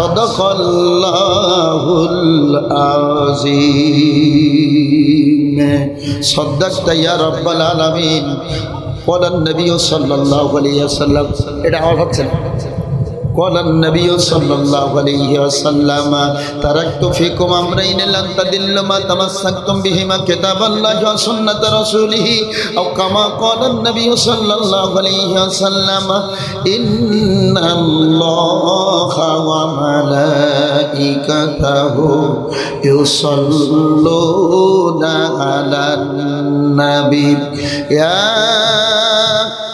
صدق الله العظيم صدقت يا رب العالمين قال النبي صلى الله عليه وسلم এটা আওয়াজ হচ্ছে না قال النبي صلى الله عليه وسلم تركت فيكم امرين لن تضلوا ما تمسكتم بهما كتاب الله وسنة رسوله او كما قال النبي صلى الله عليه وسلم ان الله وملائكته يصلون على النبي يا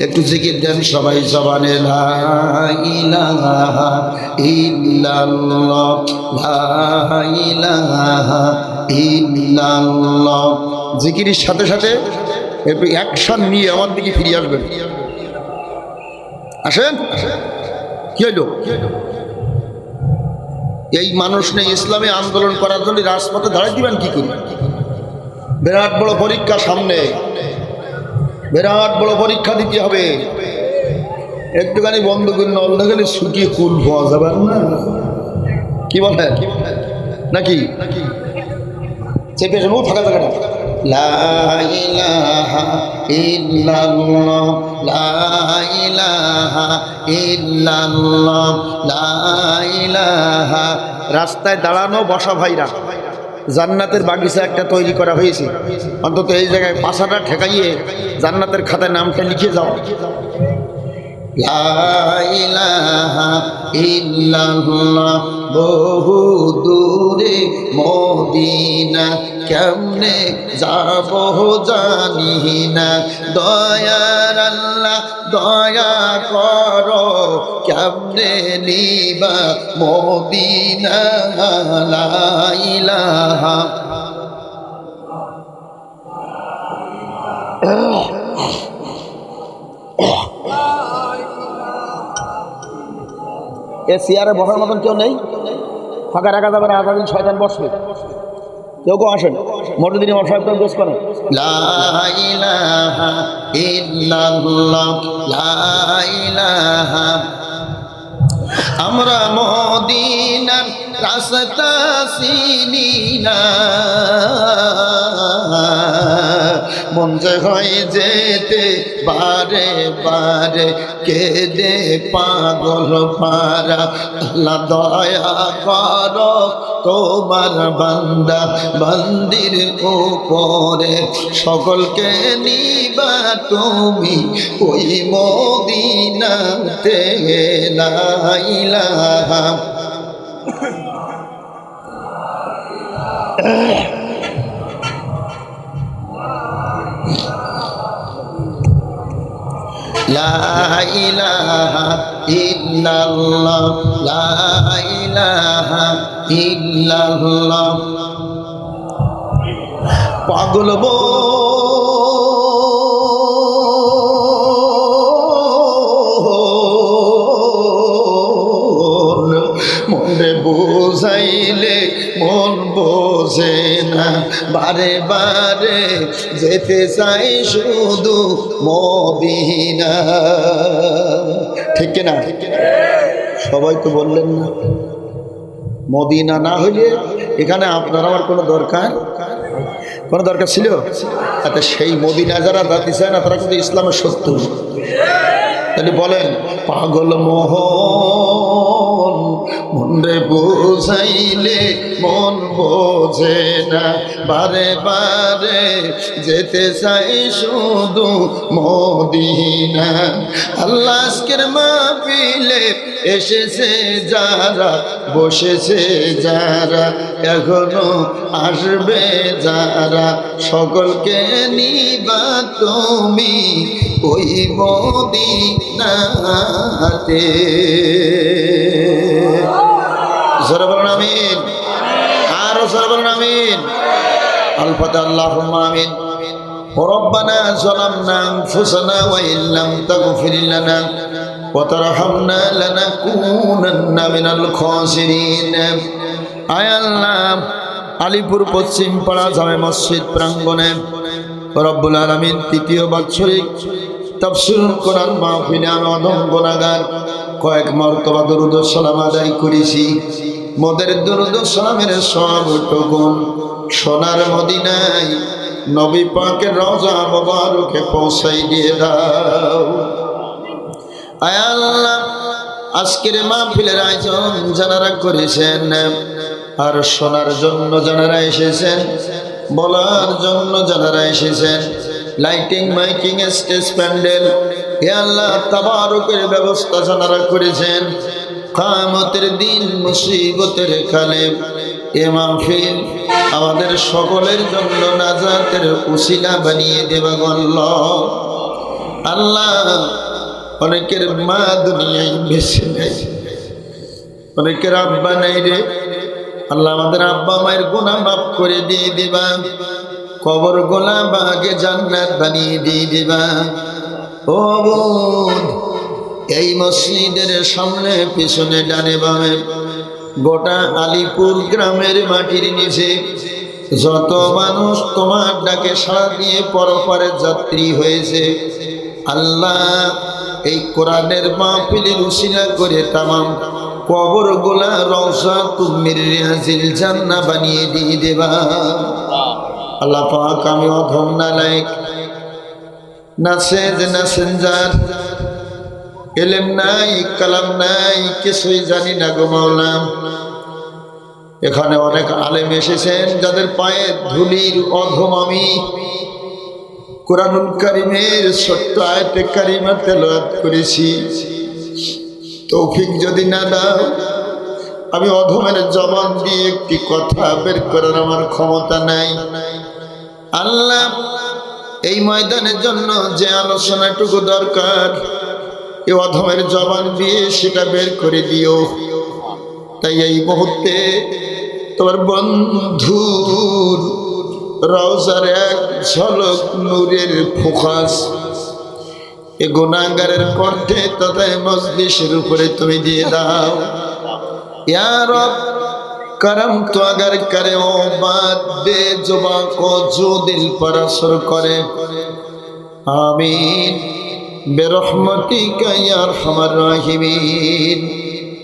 একটু জিকির দেন সবাই জবানে, লা সাথে সাথে একটু অ্যাকশন নিয়ে আমার দিকে ফিরে আসবেন। আসেন? কি হইল? এই মানুষ নেই ইসলামে আন্দোলন করার জন্য রাজপথে দাঁড়াই দিবেন কি করে? বিরাট বড় পরীক্ষা সামনে। বিরাট বড় পরীক্ষা দিতে হবে। একটুখানি বন্ধ করে নল গেলে শুকিয়ে কুল পাওয়া যাবে না। কি বলেন? নাকি? চেপে যাব ফাঁকা জায়গাটা। রাস্তায় দাঁড়ানো বসা ভাইরা। জান্নাতের বাগিচা একটা তৈরি করা হয়েছে। অন্তত এই জায়গায় পাশাটা ঠেকাইয়ে জান্নাতের খাতায় নামটা লিখে যাও। বহু দূরে মদিনা, কেমনে যাব জানি না। দয়ার আল্লাহ, দয়া কেমনে নিবা মদিনা এ চেয়ারে বসার মতন কেউ নেই? ফাঁকা রাখা যাবে না আগামী ছয়জন বসবে। কেউ কেউ আসেন মোটরদিনী আমার সাহেব দোষ করেন। আমরা মদিনার রাস্তা চিনি না। মন যে হয় যেতে বারে বারে, কেঁদে পাগল পারা আল্লাহ দয়া কর তোমার বান্দা, বান্দির উপরে। সকলকে নিবা তুমি ওই মদিনাতে। লাইলাহা লা ইলাহা ইল্লাল্লাহ লা ইলাহা ইল্লাল্লাহ পাগল মন বোঝে না। বারে বারে যেতে চাই শুধু মদিনা। ঠিক না সবাই তো বললেন না। মদিনা না হইলে এখানে আপনার আমার কোনো দরকার? কোনো দরকার ছিল? তাতে সেই মদিনা যারা জাতি চায় না, তারা কিন্তু ইসলামের শত্রু। তাহলে বলেন, পাগল মোহন মনে বোঝাইলে মন বোঝে না। বারে বারে যেতে চাই শুধু মদিনা। আল্লাহ আজকের মা পিলে এসেছে যারা, বসেছে যারা, এখনও আসবে যারা। সকলকে নিবা তুমি ওই মদিনাতে। জোরে বলুন আমিন আরো জোরে বলুন আমিন الفتى اللهم آمين ربنا ظلمنا أنفسنا وإن لم تغفر لنا وترحمنا لنكونن من الخاسرين আয় আল্লাহ আলিপুর পশ্চিম পাড়া জামে মসজিদ প্রাঙ্গণে রব্বুল আলমিন তৃতীয় বাৎসরিক তফসিল কোরআন মাহফিলে আমি অধম গুণাগার কয়েক মর্তবা দরুদ সালাম আদায় করেছি মোদের দরুদ সব টুকুন সোনার মদিনায় নবী পাকের রওজা মোবারকে পৌঁছাই দিয়ে দাও। আয় আল্লাহ, আজকের মাহফিলের আয়োজন যারা করেছেন আর শোনার জন্য যারা এসেছেন, বলার জন্য যারা এসেছেন, লাইটিং, মাইকিং, স্টেজ, প্যান্ডেল, এ আল্লাহ তাবারকের ব্যবস্থা যারা করেছেন। কামতের দিন মুসিবতের কালে এ মাহফিল আমাদের সকলের জন্য নাজাতের উসিলা বানিয়ে দেবা গল্ল। আল্লাহ অনেকের মা দুনিয়ায় বেশি নেই। অনেকের আব্বা নাই রে। আল্লাহ আমাদের আব্বা মায়ের গুণা মাফ করে দিয়ে দিবা। কবর গোলা বাগে জান্নাত বানিয়ে দিয়ে দিবা। ও বোন এই মসজিদের সামনে, পিছনে, ডানে, বামে, গোটা আলিপুর গ্রামের মাটির নিচে যত মানুষ তোমার ডাকে সাড়া দিয়ে পরপারের যাত্রী হয়েছে, আল্লাহ এই কোরআনের মাহফিলের উশিলা করে তামাম কবর গোলা রওসা তুমির রিয়াজিল জান্না বানিয়ে দিয়ে দেবা। আল্লাহ পাক, আমি অধম না লাইক নাসেদ নাসেঞ্জার এলেম নাই, কালাম নাই, কিছুই জানি না গো মাওলা এখানে অনেক আলেম এসেছেন, যাদের পায়ে ধুলির অধম আমি। কোরআনুল কারিমের ছোট্ট আয়তে কারিমা তেলাওয়াত করেছি। তৌফিক যদি না দাও, আমি অধমের জবান দিয়ে একটি কথা বের করার আমার ক্ষমতা নাই। আল্লাহ, এই ময়দানের জন্য যে আলোচনাটুকু দরকার এ অধমের জবান দিয়ে সেটা বের করে দিও। তাই এই মুহূর্তে তোমার বন্ধু রওজার এক ঝলক নূরের ফোকাস, এ গুণাগারের কণ্ঠে তথা মজলিসের উপরে তুমি দিয়ে দাও। ইয়ার তো করে ও বাদ জো করে। আমিন।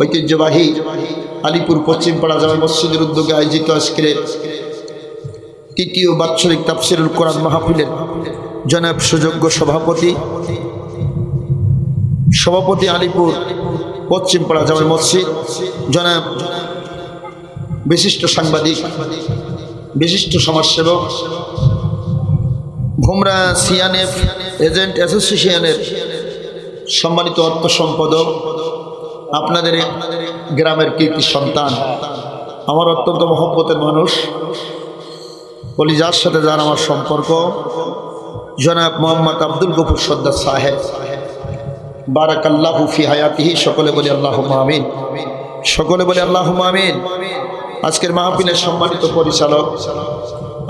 ঐতিহ্যবাহী আলিপুর পশ্চিমপাড়া জামা মসজিদের উদ্যোগে আয়োজিত আজকে তৃতীয় বাৎসরিক তাফসিরুল কোরআন মাহফিলের জনাব সুযোগ্য সভাপতি সভাপতি আলিপুর পশ্চিম পাড়া জামা মসজিদ, জনাব বিশিষ্ট সাংবাদিক, বিশিষ্ট সমাজসেবক ভুমরা সিয়ানেফ এজেন্ট অ্যাসোসিয়েশনের সম্মানিত অর্থ সম্পাদক, আপনাদের গ্রামের কীর্তি সন্তান? আমার অত্যন্ত মহব্বতের মানুষ। বলি, যার সাথে যার আমার সম্পর্ক, জনাব মোহাম্মদ আব্দুল গফুর সর্দার সাহেব। বারাক আল্লাহ ফি হায়াতিহি, সকলে বলি আল্লাহ মামিন সকলে বলে আল্লাহ আমিন। আজকের মাহফিলের সম্মানিত পরিচালক,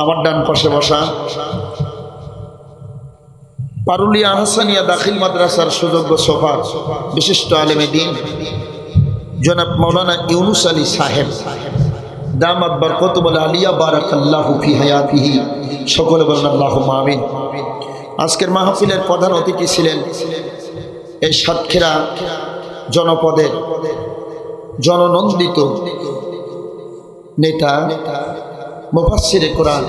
আমার ডান পাশে বসা পারুলিয়া আহসানিয়া দাখিল মাদ্রাসার সুযোগ্য সোফার বিশিষ্ট আলেমে দিন, জনাব মৌলানা ইউনুস আলী সাহেব। দামাত বরকত বলে আলিয়া বারাকাল্লাহি হায়াতিহি। সকলে বলেন আল্লাহ আমিন। আজকের মাহফিলের প্রধান অতিথি ছিলেন এই সাতক্ষীরা জনপদের জননন্দিত নেতা মুফাসিরে কোরআন,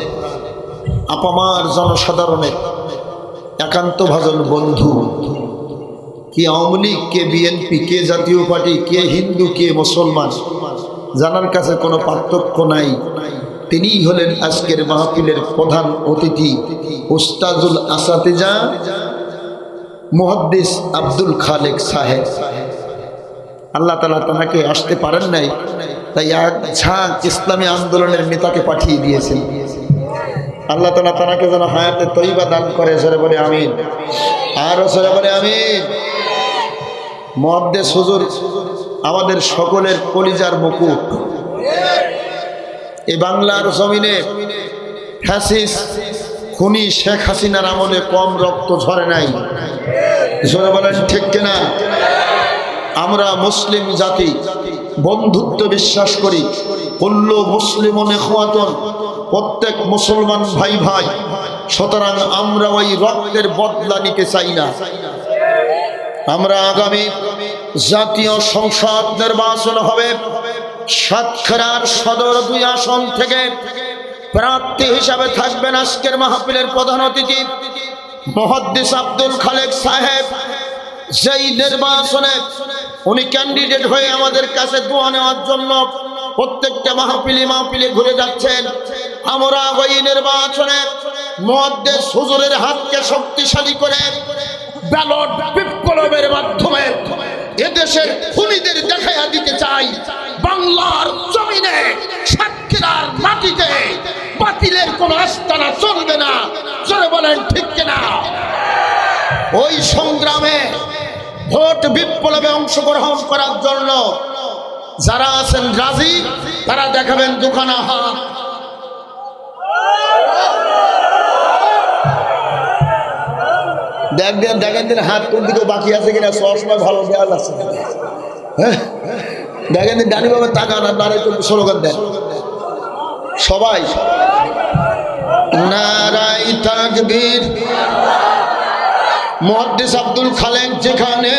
আপামার জনসাধারণের একান্ত ভাজন বন্ধু। কে আওয়ামী লীগ, কে বিএনপি, কে জাতীয় পার্টি, কে হিন্দু, কে মুসলমান, জানার কাছে কোনো পার্থক্য নাই। তিনিই হলেন আজকের মাহফিলের প্রধান অতিথি, উস্তাজুল আসাতেজা, মুহাদ্দিস আব্দুল খালেক সাহেব। আল্লাহ তালা তাকে আসতে পারেন নাই, তাই এক ঝাঁক ইসলামী আন্দোলনের নেতাকে পাঠিয়ে দিয়েছেন। আল্লাহ তালা তাকে যেন হায়াতে তৈবা দান করে সরে বলে আমিন। আরও সরে বলে আমিন। মহাদ্দে সুজুর আমাদের সকলের কলিজার মুকুট। এই বাংলার জমিনে ফ্যাসিস, খুনি শেখ হাসিনার আমলে কম রক্ত ঝরে নাই। জোরে বলেন, ঠিক কিনা? আমরা মুসলিম জাতি, বন্ধুত্ব বিশ্বাস করি। কুল্লু মুসলিম নেখওয়াতন প্রত্যেক মুসলমান ভাই ভাই, সুতরাং আমরা ওই রক্তের বদলা নিতে চাই না। আমরা আগামী জাতীয় সংসদ নির্বাচন হবে। সাতক্ষীরার সদর দুই আসন থেকে প্রার্থী হিসাবে থাকবেন আজকের মাহফিলের প্রধান অতিথি মহাদ্দিস আব্দুল খালেক সাহেব। যেই নির্বাচনে উনি ক্যান্ডিডেট হয়ে আমাদের কাছে দোয়া নেওয়ার জন্য প্রত্যেকটা মাহফিলি মাহফিলি ঘুরে যাচ্ছেন। আমরা ওই নির্বাচনে মহাদ্দেশ হুজুরের হাতকে শক্তিশালী করে ব্যালট বিপ্লবের মাধ্যমে এদেশের খুনিদের দেখাইয়া দিতে চাই। বাংলার জমিনে সাক্ষীরার মাটিতে বাতিলের কোন আস্তানা চলবে না। চলে বলেন ঠিক কিনা? ওই সংগ্রামে ভোট বিপ্লবে অংশগ্রহণ করার জন্য যারা আছেন রাজি, তারা দেখাবেন দুখানা হাত। দেখ দেন দেখেন দিন হাত কোন দিকে বাকি আছে কিনা সবসময় ভালো না। হ্যাঁ? দেখেন দিন ডানি বাবা টাকা না নারে একটু স্লোগান দেন। সবাই। নারাই আব্দুল খালেক যেখানে,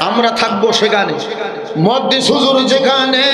আমরা থাকব সেখানে। মহাদ্দেশ হুজুর যেখানে